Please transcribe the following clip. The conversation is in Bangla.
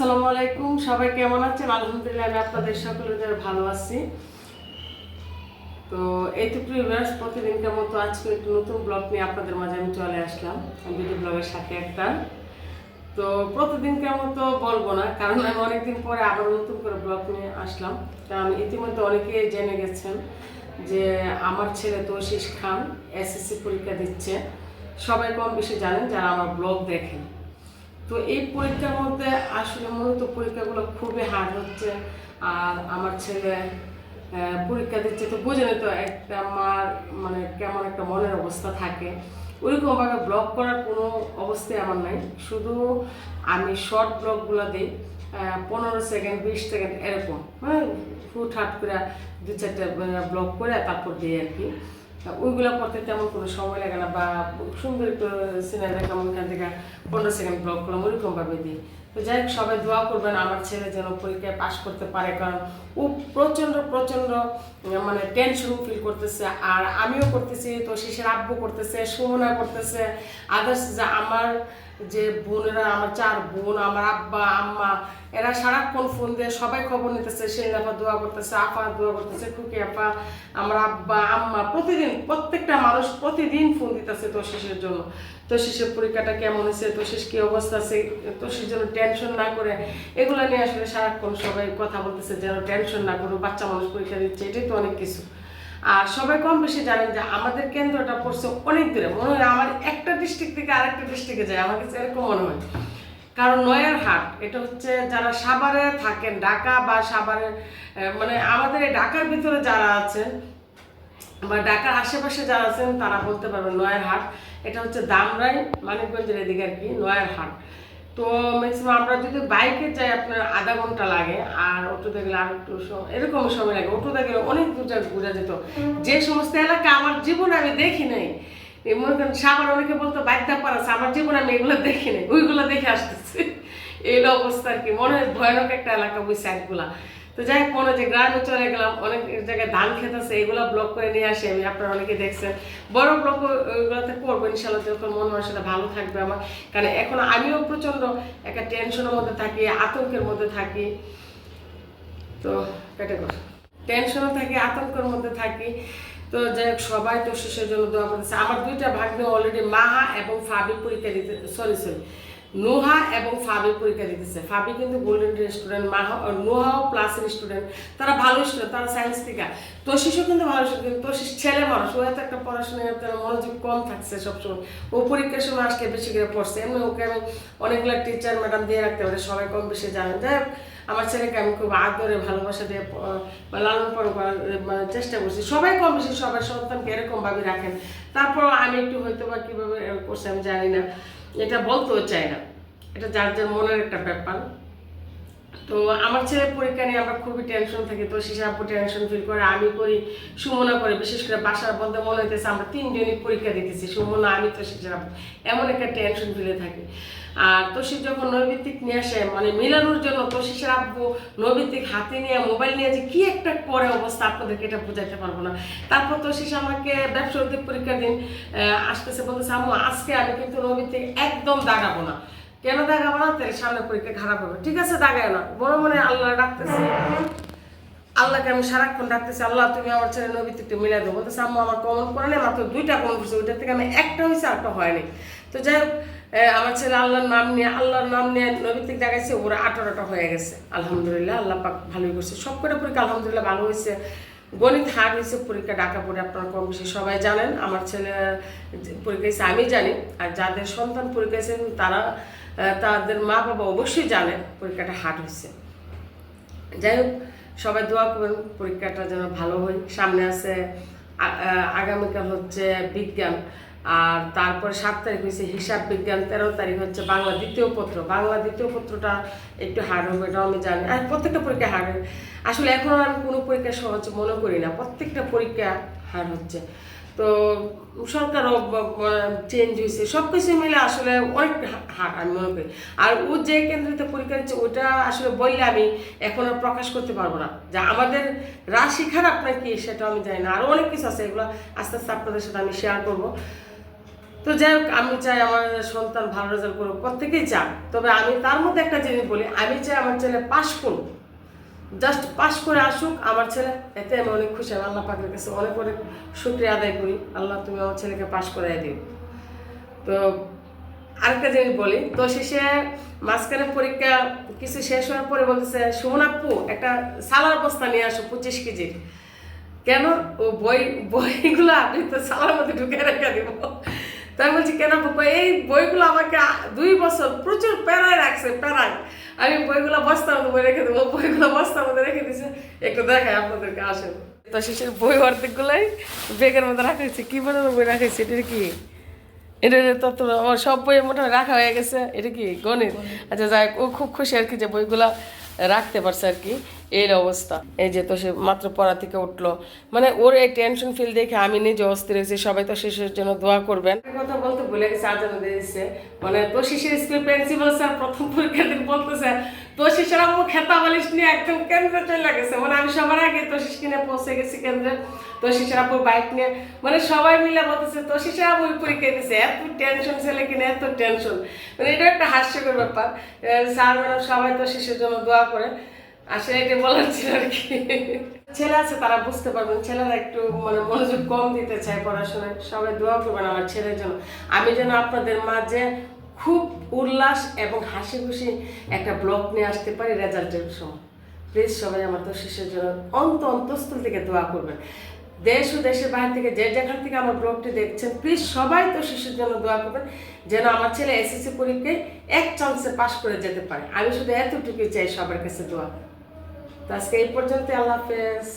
আসসালামু আলাইকুম, সবাই কেমন আছেন? আলহামদুলিল্লাহ আমি আপনাদের সকলের ভালো আছি। তো এই তো প্রিভিয়াস প্রতিদিনকার মতো আজকে একটু নতুন ব্লগ নিয়ে আপনাদের মাঝে আমি চলে আসলাম। ভিডিও ব্লগের সাথে একটা। তো প্রতিদিনকার মতো বলব না, কারণ আমি অনেকদিন পরে আবার নতুন করে ব্লগ নিয়ে আসলাম। কারণ ইতিমধ্যে অনেকে জেনে গেছেন যে আমার ছেলে তোশিস খান এসএসসি পরীক্ষা দিচ্ছে। সবাই কম বেশি জানেন যারা আমার ব্লগ দেখেন। তো এই পরীক্ষার মধ্যে আসলে মূলত পরীক্ষাগুলো খুবই হার্ড হচ্ছে। আর আমার ছেলে পরীক্ষা দিচ্ছে তো বুঝেনি তো একটা মার মানে কেমন একটা মনের অবস্থা থাকে। ওইরকমভাবে ব্লগ করার কোনো অবস্থায় আমার নাই। শুধু আমি শর্ট ব্লগগুলো দিই পনেরো সেকেন্ড বিশ সেকেন্ড এরকম। মানে হুট হাট করে দু চারটে ব্লগ করে তারপর দিই আর কি। ওইগুলো করতে তেমন কোনো সময় লাগে না বা সুন্দর একটু সিনেমা দেখলাম ওইখান থেকে পনেরো সেকেন্ড ব্লগ করলাম ওইরকমভাবে দিই। তো যাই হোক, সবাই দোয়া করবেন আমার ছেলে যেন পরীক্ষায় পাশ করতে পারে, কারণ ও প্রচণ্ড প্রচণ্ড মানে টেনশন ফিল করতেছে, আর আমিও করতেছি, তো শিশের আব্বু করতেছে, সুমনা করতেছে আদার্স যে আমার যে বোনেরা, আমার চার বোন, আমার আব্বা, আম্মা, এরা সারাক্ষণ ফোন দিয়ে সবাই খবর নিতেছে সেই আপা দোয়া করতেছে, আপা দোয়া করতেছে, খুকি আপা, আমার আব্বা, আম্মা, প্রতিদিন, প্রত্যেকটা মানুষ প্রতিদিন ফোন দিতেছে তো শিশের জন্য। তো শিশের পরীক্ষাটা কেমন হয়েছে তো শেষ কি অবস্থা আছে তো সে যেন টেনশন না করে, এগুলো নিয়ে আসলে সারাক্ষণ সবাই কথা বলতেছে যেন টেনশন না করো, বাচ্চা মানুষ পরীক্ষা দিচ্ছে, এটাই তো অনেক কিছু। আর সবাই কম বেশি জানেন যে আমাদের কেন্দ্রটা পড়ছে অনেক দূরে, মনে হয় আমার একটা ডিস্ট্রিক্ট থেকে আরেকটা ডিস্ট্রিক্টে যায়। আমার কাছে এরকম মনে হয়। কারণ নয়ার হাট, এটা হচ্ছে যারা সাভারে থাকেন, ঢাকা বা সাভারে মানে আমাদের এই ঢাকার ভিতরে যারা আছেন বা ঢাকার আশেপাশে যারা আছেন, তারা বলতে পারবেন নয়ার হাট। এটা হচ্ছে দামরাই, মানিকগঞ্জের এদিকে আর কি, নয়ার হাট। তো ম্যাক্সিমাম আমরা যদি বাইকে যাই, আপনার আধা ঘণ্টা লাগে। আর অটোতে গেলে আর একটু এরকম সময় লাগে। অটোতে গেলে অনেক দূর ঘুরে যেত। যে সমস্ত এলাকা আমার জীবনে আমি দেখি নাই মনে সাবার অনেকে বলতো বাদ্যাপার আছে আমার জীবনে, আমি এগুলো দেখি নাই। ওইগুলো দেখে আসতেছি। এই অবস্থা আর কি। মনে হয় ভয়ানক একটা এলাকা ওই সাইডগুলা তো যাই হোক যে গ্রামে চলে গেলাম, অনেক জায়গায় ধান খেত আছে, এগুলো ব্লক করে নিয়ে আসি আমি। আপনারা অনেকে দেখছেন। বড় ব্লক ওইগুলোতে করব ইনশাল্লাহ যখন মন মানসিকতা ভালো থাকবে আমার। কারণ এখন আমিও প্রচণ্ড একটা টেনশনের মধ্যে থাকি, আতঙ্কের মধ্যে থাকি। তো কেটে টেনশনও থাকি, আতঙ্কের মধ্যে থাকি। তো যাই হোক, সবাই তো শেষের জন্য দোয়া করতেছে। আমার দুইটা ভাগ্নে অলরেডি মাহা এবং ফাবি পরীক্ষা দিতে সরি সরি নোহা এবং ফাবি পরীক্ষা দিতেছে। ফাবি কিন্তু গোল্ডেন স্টুডেন্ট মাহা নোহাও প্লাসের স্টুডেন্ট তারা ভালো স্টুডেন্ট তারা সায়েন্স থেকে তোশিসও কিন্তু ভালো স্টুডেন্ট তোশিস ছেলে মানুষ ও এত একটা পড়াশোনায় তার মনোযোগ কম থাকছে সবসময়। ও পরীক্ষার সময় আজকে বেশি করে পড়ছে। এমনি ওকে আমি অনেকগুলো টিচার ম্যাডাম দিয়ে রাখতে পারি সবাই কম বেশি জানেন যাই হোক, আমার ছেলেকে আমি খুব আদরে ভালোবাসা দিয়ে লালন পালন করার মানে চেষ্টা করছি। সবাই কম বেশি সবাই সন্তানকে এরকমভাবে রাখেন। তারপর আমি একটু হয়তো বা কীভাবে করছি আমি জানি না। এটা বলতেও চায় না। এটা যার যার মনের একটা ব্যাপার। তো আমার ছেলে পরীক্ষা নিয়ে আমরা খুবই টেনশন থাকি। তো শিশু আপু টেনশন ফিল করে, আমি করি, সুমনা করে, বিশেষ করে বাসার মধ্যে মনে হইতেছে আমরা তিনজনই পরীক্ষা দিতেছি, সুমনা, আমি তো আপু। এমন একটা টেনশন ফিলে থাকি। আর তোষি যখন নৈবিত্তিক নিয়ে আসে মানে মিলানোর জন্য তোষিসের আব্বু নৈবিত্তিক হাতে নিয়ে মোবাইল নিয়ে যে কি একটা করে অবস্থা আপনাদেরকে এটা বোঝাতে পারব না। তারপর তোষিস আমাকে ব্যবসা পরীক্ষার দিন আসতেছে, বলতেছে, আম্মু, আজকে আমি কিন্তু নৈবিত্তিক একদম দাঁড়াবো না। কেন দাগাবো না তাহলে সামনে পরীক্ষা খারাপ হবে। ঠিক আছে, দাগায় না মনে মনে আল্লাহ ডাকতেছে। আল্লাহকে আমি সারাক্ষণ ডাকতেছি, আল্লাহ, তুমি আমার ছেলে নবীতে একটু মিলাই দেবো বলতেছে, আম্মু, আমার কমন করে নেই, মাত্র দুইটা কমন করছে। ওইটার থেকে আমি একটা হয়েছে, আর একটা হয়নি। তো যাই হোক আমার ছেলে আল্লাহর নাম নিয়ে, আল্লাহর নাম নিয়ে নবীতে দেখাইছে, ওরা আঠারোটা হয়ে গেছে। আলহামদুলিল্লাহ, আল্লাহ পাক ভালোই করছে। সব কটা পরীক্ষা আলহামদুলিল্লাহ ভালো হয়েছে। গণিত হার্ড হয়েছে, পরীক্ষা ডাকা পড়ে আপনারা কম বেশি সবাই জানেন। আমার ছেলে পরীক্ষা আমি জানি। আর যাদের সন্তান পরীক্ষা তারা তাদের মা বাবা অবশ্যই জানে পরীক্ষাটা হার্ড হয়েছে। যাই হোক, সবাই দোয়া করবেন পরীক্ষাটা যেন ভালো হয়। সামনে আছে আগামীকাল হচ্ছে বিজ্ঞান, আর তারপরে সাত তারিখ হচ্ছে হিসাব বিজ্ঞান, তেরো তারিখ হচ্ছে বাংলা দ্বিতীয় পত্র। বাংলা দ্বিতীয় পত্রটা একটু হার্ড হবে, এটাও আমি জানি। আর প্রত্যেকটা পরীক্ষা হার্ড আসলে এখন আমি কোনো পরীক্ষা সহজ মনে করি না। প্রত্যেকটা পরীক্ষা হার্ড হচ্ছে। তো সরকারও চেঞ্জ হয়েছে সব কিছু মিলে আসলে অনেক হাট আমি মনে করি। আর ও যে কেন্দ্রিত পরীক্ষা দিচ্ছে, ওটা আসলে বললে আমি এখন আর প্রকাশ করতে পারব না। যে আমাদের রাশি খারাপ নাকি সেটা আমি জানি না। আরও অনেক কিছু আছে, এগুলো আস্তে আস্তে আপনাদের সাথে আমি শেয়ার করব। তো যাই হোক, আমি চাই আমার সন্তান ভালো রেজাল্ট করুক, প্রত্যেকেই চান তবে আমি তার মধ্যে একটা জিনিস বলি, আমি চাই আমার ছেলে পাশ করুক। জাস্ট পাশ করে আসুক, আমার ছেলে, এতে আমি অনেক খুশি আমি আল্লাহ পাকের কাছে অনেক অনেক শুক্রিয়া আদায় করি। আল্লাহ, তুমি আমার ছেলেকে পাশ করে দিও। তো আরেকটা জিনিস বলি, তো শেষে মাঝখানে পরীক্ষা কিছু শেষ হওয়ার পরে বলতেছে, সুমন আপু, একটা সালার বস্তা নিয়ে আসো, পঁচিশ কেজির কেন? ও বই বইগুলো আপনি তো সালার মধ্যে ঢুকে রেখে দিব। তাই বলছি কেন আপু? এই বইগুলো আমাকে দুই বছর প্রচুর প্যারায় রাখছে প্যারায়। আমি বইগুলো বস্তার মধ্যে বই রেখে দেবো বইগুলো বস্তার মধ্যে রেখে দিছে। একটু দেখাই আপনাদেরকে আসেন। তো শেষের বই অর্ধেকগুলাই বেগের মধ্যে রাখা হয়েছে। কি পর্যন্ত বই রাখা হয়েছে এটা কি? এটা তত্ত্ব আমার সব বই মোটামুটি রাখা হয়ে গেছে এটা কি? গণিত। আচ্ছা যাই ও খুব খুশি আর কি যে বইগুলা রাখতে পারছে আর কি। এই অবস্থা। এই যে তো সে মাত্র পড়া থেকে উঠল। মানে ওর এই টেনশন ফিল দেখে আমি নিজে অস্থির হয়েছি, সবাই তো শিশুর জন্য দোয়া করবেন। কথা বলতে ভুলে গেছে দিয়েছে মানে তো শিশুর স্কুল প্রিন্সিপাল স্যার প্রথম দিন তো শিশুর খেতা নিয়ে একদম কেন্দ্রে চলে গেছে। মানে আমি সবার আগে তো শিশু কিনে পৌঁছে গেছি কেন্দ্রে। তো শিশুর বাইক নিয়ে মানে সবাই মিলে বলতেছে, তো শিশুর পরীক্ষা দিছে, এত টেনশন ছেলে কিনে, এত টেনশন মানে এটা একটা হাস্যকর ব্যাপার। স্যার ম্যাডাম সবাই তো শিশুর জন্য দোয়া করে। আসলে এটা বলার ছিল আর কি। ছেলে আছে, তারা বুঝতে পারবেন ছেলেরা একটু মানে মনোযোগ কম দিতে চায় পড়াশোনায়। সবাই দোয়া করবেন আমার ছেলের জন্য। আমি যেন আপনাদের মাঝে খুব উল্লাস এবং হাসি খুশি একটা ব্লগ নিয়ে আসতে পারি রেজাল্টের সময়। প্লিজ সবাই আমার তো শিশুর জন্য অন্ত অন্তস্থল থেকে দোয়া করবেন। দেশ ও দেশের বাইরে থেকে যে যেখান থেকে আমার ব্লগটি দেখছেন, প্লিজ সবাই তো শিশুর জন্য দোয়া করবেন যেন আমার ছেলে এসএসসি পরীক্ষায় এক চান্সে পাশ করে যেতে পারে। আমি শুধু এতটুকুই চাই সবার কাছে দোয়া। তো আজকে এই পর্যন্ত আল্লাহ হাফেজ